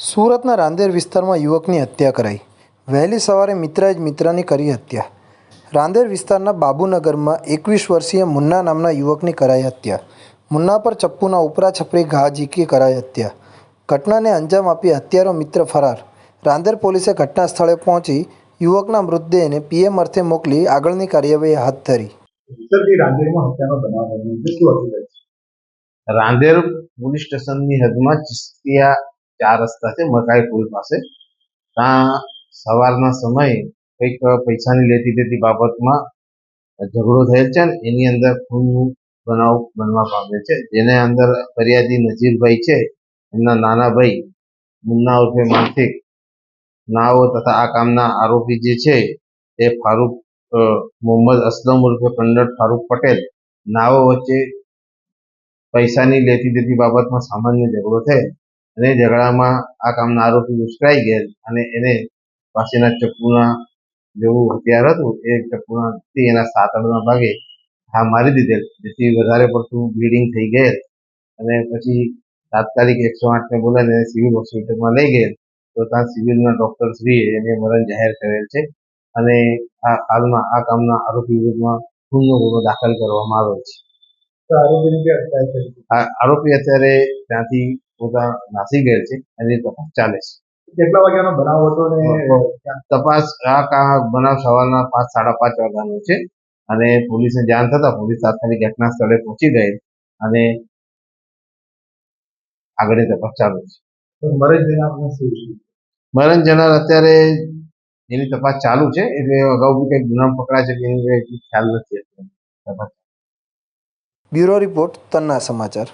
સુરતના રાંદેર વિસ્તારમાં યુવકની હત્યા કરાઈ. વહેલી સવારે મિત્રએ જ મિત્રની કરી હત્યા. રાંદેર વિસ્તારના બાબુનગરમાં એકવીસ વર્ષીય મુન્ના નામના યુવકની કરાઈ હત્યા. મુન્ના પર ચપ્પુના ઉપરા છપરી ઘા ઝીકી કરાઈ હત્યા. ઘટનાને અંજામ આપી હત્યારો મિત્ર ફરાર. રાંદેર પોલીસે ઘટના સ્થળે પહોંચી યુવકના મૃતદેહને પીએમ અર્થે મોકલી આગળની કાર્યવાહી હાથ ધરી. ઉત્તરથી રાંદેરમાં હત્યાનો બનાવ બન્યો છે. શું હકીકત છે? રાંદેર પોલીસ સ્ટેશનની હદમાં ચિસ્તિયા ચાર રસ્તા છે, મકાઈ પુલ પાસે ત્યાં સવારના સમયે કંઈક પૈસાની લેતી દેતી બાબતમાં ઝઘડો થયેલ છે એની અંદર ખૂનનું બનાવ બનવા પામે છે. જેને અંદર ફરિયાદી નજીરભાઈ છે, એમના નાના ભાઈ મુન્ના ઉર્ફે માનસિક નાઓ તથા આ કામના આરોપી જે છે, એ ફારૂક મોહમ્મદ અસલમ ઉર્ફે કંડર ફારૂક પટેલ નાઓ વચ્ચે પૈસાની લેતી દેતી બાબતમાં સામાન્ય ઝઘડો થયેલ અને ઝઘડામાં આ કામના આરોપી ઉશ્કેરાઈ ગયેલ અને એને પાસેના ચપ્પુના જેવું હથિયાર હતું એ ચપ્પુના એના એના સાતડના ભાગે હા મારી દીધેલ. જેથી વધારે પડતું બ્લીડિંગ થઈ ગયેલ અને પછી તાત્કાલિક એકસો આઠને બોલાવીને સિવિલ હોસ્પિટલમાં લઈ ગયેલ. તો ત્યાં સિવિલના ડૉક્ટર શ્રીએ એને મરણ જાહેર કરેલ છે અને આ હાલમાં આ કામના આરોપી વિરુદ્ધમાં ગુનો ગુનો દાખલ કરવામાં આવેલ છે. આરોપી અત્યારે ત્યાંથી પોતા નાસી ગયેલ છે એની તપાસ ચાલે છે. કેટલા વાગ્યાનો બનાવ હતો ને? તપાસ આ કા બનાવ સવારના પાંચ સાડા પાંચ વાગ્યાનો છે. અને પોલીસને જાણ થતા પોલીસ તાત્કાલિક ઘટના સ્થળે પહોંચી ગઈ અને આગળની તપાસ ચાલુ છે. મરણ જનાર અત્યારે એની તપાસ ચાલુ છે એટલે અગાઉ બી કંઈક ગુનામ પકડાય છે કે એની ખ્યાલ નથી તપાસ બ્યુરો રિપોર્ટ તન્ના સમાચાર.